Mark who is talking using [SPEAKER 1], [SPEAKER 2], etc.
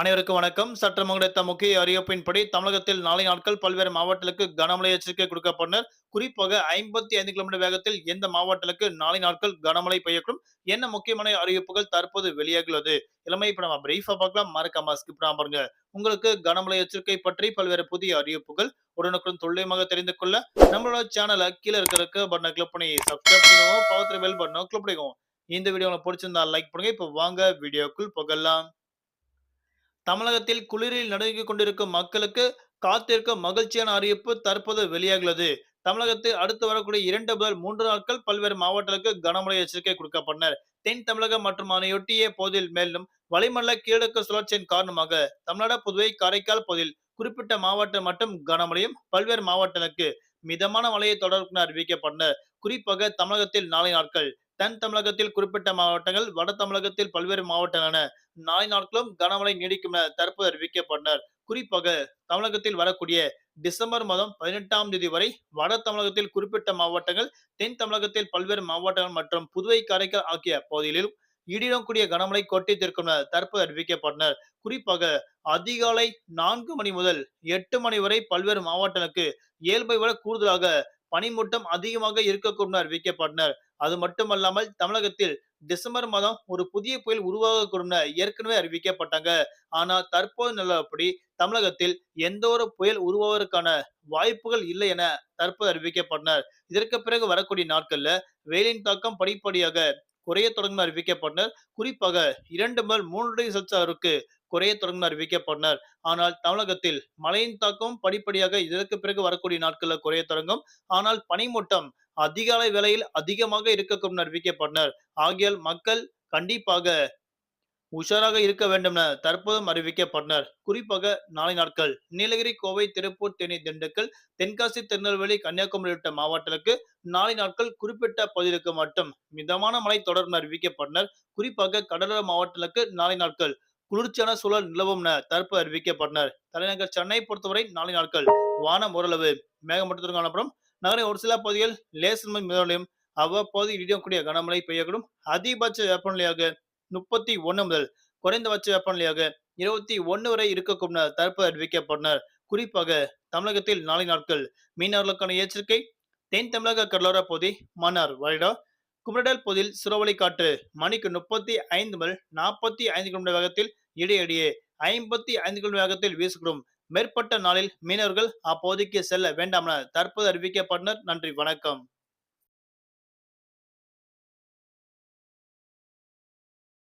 [SPEAKER 1] அனைவருக்கும் வணக்கம். சற்றம் கிடைத்த முக்கிய அறிவிப்பின்படி தமிழகத்தில் நாளை நாட்கள் பல்வேறு மாவட்டங்களுக்கு கனமழை எச்சரிக்கை கொடுக்கப்பட்டனர். குறிப்பாக ஐம்பத்தி ஐந்து கிலோமீட்டர் வேகத்தில் எந்த மாவட்டங்களுக்கு நாளை நாட்கள் கனமழை பெய்யக்கூடும் என்ன முக்கியமான அறிவிப்புகள் தற்போது வெளியாகியுள்ளது? இளமை இப்ப நம்ம பிரீஃபா பார்க்கலாம். மறக்காம ஸ்கிப் பாருங்க. உங்களுக்கு கனமழை எச்சரிக்கை பற்றி பல்வேறு புதிய அறிவிப்புகள் உடனுக்குடன் துல்லியமாக தெரிந்து கொள்ள நம்மளோட சேனலை கீழே இருக்கிற பட்டனை கிளிக் பண்ணி சப்ஸ்கிரைப் பண்ணுவோம் பக்கத்துல பெல் பட்டனை கிளிக் பண்ணிக்கோங்க இந்த வீடியோ உங்களுக்கு பிடிச்சிருந்தா லைக் பண்ணுங்க. இப்போ வாங்க வீடியோக்குள் புகழலாம் தமிழகத்தில் குளிரில் நடுங்கிக் கொண்டிருக்கும் மக்களுக்கு காத்திருக்கும் மகிழ்ச்சியான அறிவிப்பு தற்போது வெளியாகியுள்ளது. தமிழகத்தில் அடுத்து வரக்கூடிய இரண்டு முதல் மூன்று நாட்கள் பல்வேறு மாவட்டங்களுக்கு கனமழை எச்சரிக்கை கொடுக்கப்பட்டனர். தென் தமிழகம் மற்றும் அதனையொட்டிய பகுதியில் மேலும் வளிமண்டல கீழக்க சுழற்சியின் காரணமாக தமிழ்நாடு புதுவை காரைக்கால் பகுதியில் குறிப்பிட்ட மாவட்டம் மட்டும் கனமழையும் பல்வேறு மாவட்டங்களுக்கு மிதமான மழையை தொடர்பு அறிவிக்கப்பட்டனர் குறிப்பாக தமிழகத்தில் நாளை நாட்கள் தென் தமிழகத்தில் குறிப்பிட்ட மாவட்டங்கள் வட தமிழகத்தில் பல்வேறு மாவட்டங்களான நாளை நாட்களும் கனமழை நீடிக்கும் என தற்போது அறிவிக்கப்பட்டனர். குறிப்பாக தமிழகத்தில் வரக்கூடிய டிசம்பர் மாதம் பதினெட்டாம் தேதி வரை வட தமிழகத்தில் குறிப்பிட்ட மாவட்டங்கள் தென் தமிழகத்தில் பல்வேறு மாவட்டங்கள் மற்றும் புதுவை காரைக்கால் ஆகிய பகுதிகளிலும் இடியுடன் கூடிய கனமழை கொட்டித்திருக்கும் என தற்போது அறிவிக்கப்பட்டனர். குறிப்பாக அதிகாலை நான்கு மணி முதல் எட்டு மணி வரை பல்வேறு மாவட்டங்களுக்கு இயல்பை விட கூடுதலாக பனிமூட்டம் அதிகமாக இருக்கக்கூடும் அறிவிக்கப்பட்டனர். அது மட்டுமல்லாமல் தமிழகத்தில் டிசம்பர் மாதம் ஒரு புதிய புயல் உருவாகக்கூடும் ஏற்கனவே அறிவிக்கப்பட்டாங்க. ஆனா தற்போது நிலவரப்படி தமிழகத்தில் எந்த ஒரு புயல் உருவாவதற்கான வாய்ப்புகள் இல்லை என தற்போது அறிவிக்கப்பட்டனர். இதற்கு பிறகு வரக்கூடிய நாட்கள்ல வெயிலின் தாக்கம் படிப்படியாக குறைய தொடங்கும் அறிவிக்கப்பட்டனர். குறிப்பாக இரண்டு முதல் மூன்று டிகிரி செல்சியஸ் அளவுக்கு குறைய தொடங்கும் அறிவிக்கப்பட்டனர் ஆனால் தமிழகத்தில் மழையின் தாக்கம் படிப்படியாக இதற்கு பிறகு வரக்கூடிய நாட்களில் குறைய தொடங்கும். ஆனால் பனிமூட்டம் அதிகாலை வேளையில் அதிகமாக இருக்கக்கூடும் பட்னர் ஆகியால் மக்கள் கண்டிப்பாக உஷாராக இருக்க வேண்டும் என தற்போதும் அறிவிக்கப்பட்டனர் குறிப்பாக நாளை நாட்கள் நீலகிரி கோவை திருப்பூர் தேனி திண்டுக்கல் தென்காசி திருநெல்வேலி கன்னியாகுமரி உள்ளிட்ட மாவட்டங்களுக்கு நாளை நாட்கள் குறிப்பிட்ட பகுதிகளுக்கு மட்டும் மிதமான மழை தொடர்ந்து அறிவிக்கப்பட்டனர் குறிப்பாக கடலோர மாவட்டங்களுக்கு நாளை நாட்கள் குளிர்ச்சியான சூழல் நிலவும் என தற்போது அறிவிக்கப்பட்டனர். தலைநகர் சென்னை பொறுத்தவரை நாளை நாட்கள் வானம் ஓரளவு மேகமூட்டத்துடன் காணப்படும். நகரின் ஒரு சில பகுதிகள் லேசன்மை மிதமலையும் அவ்வப்போது இடியக்கூடிய கனமழை பெய்யக்கூடும். அதிகபட்ச வெப்பநிலையாக முப்பத்தி ஒன்னு முதல் குறைந்தபட்ச வெப்பநிலையாக இருபத்தி ஒன்று வரை இருக்கக்கூடும் என தற்போது அறிவிக்கப்பட்டனர். குறிப்பாக தமிழகத்தில் நாளை நாட்கள் மீனவர்களுக்கான எச்சரிக்கை தென் தமிழக கடலோர பகுதி மன்னார் வளைடா குமரடல் பகுதியில் சுறவழி காற்று மணிக்கு முப்பத்தி ஐந்து முதல் நாற்பத்தி ஐந்து கிலோமீட்டர் வேகத்தில் இடையிடையே ஐம்பத்தி ஐந்து கிலோமீட்டர் வேகத்தில் வீசக்கூடும் மேற்பட்ட நாளில் மீனவர்கள் அப்போதைக்கு செல்ல வேண்டாம் என தற்போது அறிவிக்கப்பட்டனர். நன்றி வணக்கம்.